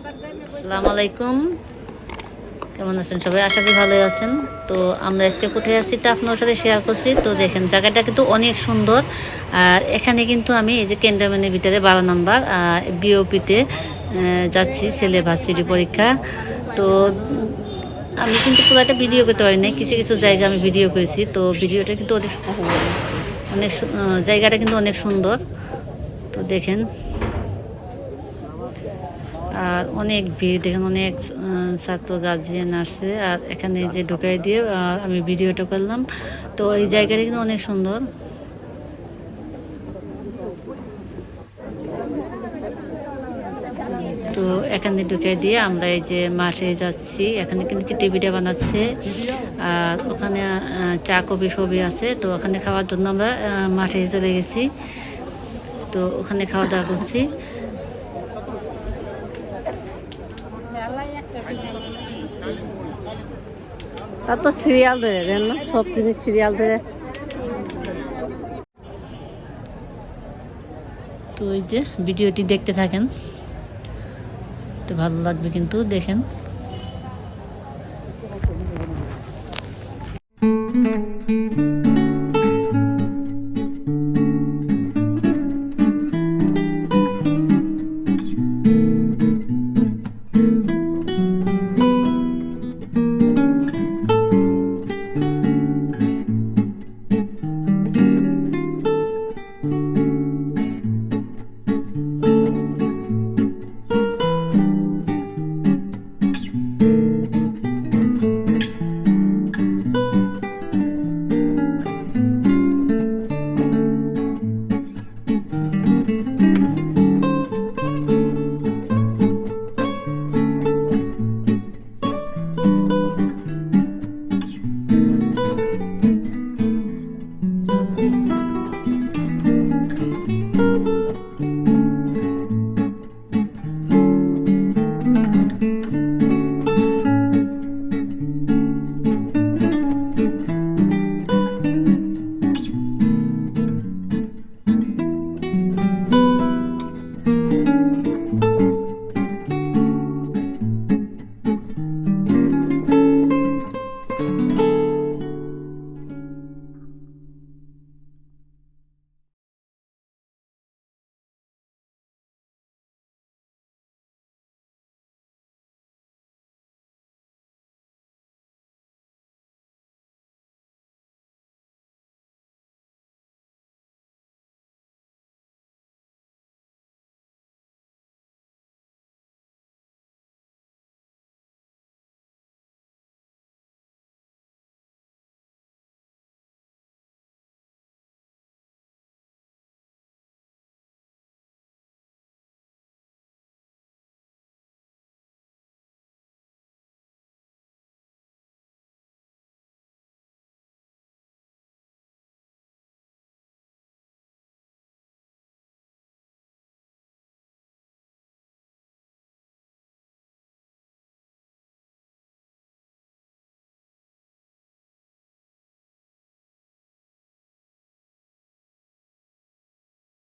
আসসালামু আলাইকুম। কেমন আছেন সবাই? আশা করি ভালোই আছেন। তো আমরা আজকে কোথায় আসছি তা আপনার সাথে শেয়ার করছি। তো দেখেন, জায়গাটা কিন্তু অনেক সুন্দর। আর এখানে কিন্তু আমি এই যে ক্যান্টনমেন্টের ভিতরে বারো নাম্বার বিওপিতে যাচ্ছি ছেলে ভার্সিটি পরীক্ষা। তো আমি কিন্তু পুরো একটা ভিডিও করতে পারি নাই। কিছু কিছু জায়গা আমি ভিডিও করেছি। তো ভিডিওটা কিন্তু অনেক অনেক জায়গাটা কিন্তু অনেক সুন্দর। তো দেখেন। আর অনেক ভিড়, দেখেন অনেক ছাত্র গার্জিয়ান আসছে। আর এখানে যে ঢুকাই দিয়ে আমি ভিডিওটা করলাম। তো এই জায়গাটা কিন্তু অনেক সুন্দর। তো এখানে ঢুকে দিয়ে আমরা এই যে মাঠে যাচ্ছি। এখানে কিন্তু চিটি টিভিটা বানাচ্ছে। আর ওখানে চা, কফি সবই আছে। তো ওখানে খাওয়ার জন্য আমরা মাঠে চলে গেছি। তো ওখানে খাওয়া দাওয়া করছি। তার তো সিরিয়াল ধরে দেন না সব জিনিস সিরিয়াল ধরে। তো ওই যে ভিডিওটি দেখতে থাকেন, তো ভালো লাগবে কিন্তু দেখেন।